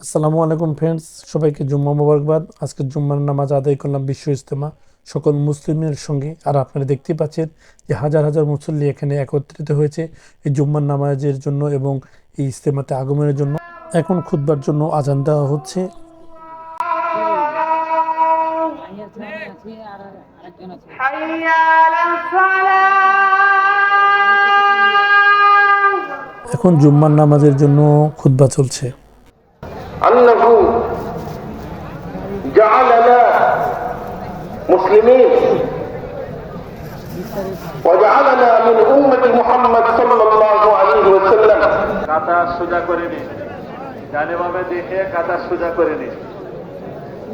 আসসালামু আলাইকুম ফ্রেন্ডস সবাইকে জুম্মা মোবারকবাদ আজকে জুম্মার নামাজ আদায় করলাম বিশ্ব ইজতেমা সকল মুসলিমের সঙ্গে আর আপনারা দেখতেই পাচ্ছেন যে হাজার হাজার মুসল্লি এখানে একত্রিত হয়েছে এই জুম্মার নামাজের জন্য এবং এই ইজতেমাতে আগমনের জন্য এখন খুদবার জন্য আজান দেওয়া হচ্ছে حي على الصلاة এখন জুম্মার নামাজের জন্য খুতবা চলছে أنه جعلنا مسلمين وجعلنا من أمة محمد صلى الله عليه وسلم কাতা সোজা করে নিন ডানেভাবে দেখে কাতা সোজা করে নিন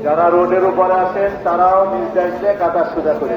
যারা রোডের উপরে আছেন তারাও নিজ দায়িত্বে কাতা সোজা করে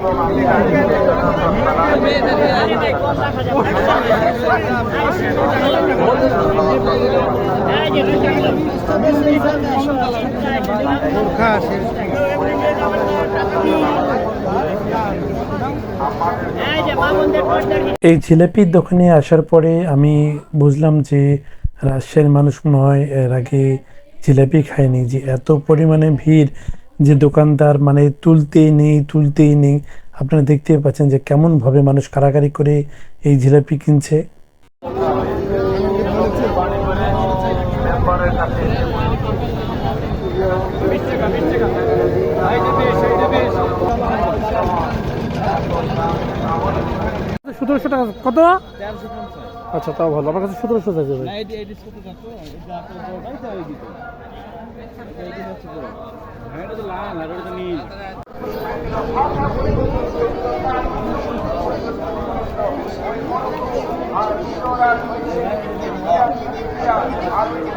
এই জিলাপির দোকানে আসার পরে আমি বুঝলাম যে রাজশাহীর মানুষ মনে হয় এর আগে জিলাপি খায়নি, যে এত পরিমাণে ভিড় যে দোকানদার মানে তুলতেই নেই তুলতেই নেই আপনারা দেখতেই পাচ্ছেন যে কেমনভাবে মানুষ কারাকারি করে এই জিলাপি কিনছে সতেরোশো টাকা কত আচ্ছা তাও ভালো আমার কাছে সতেরোশো টাকা আর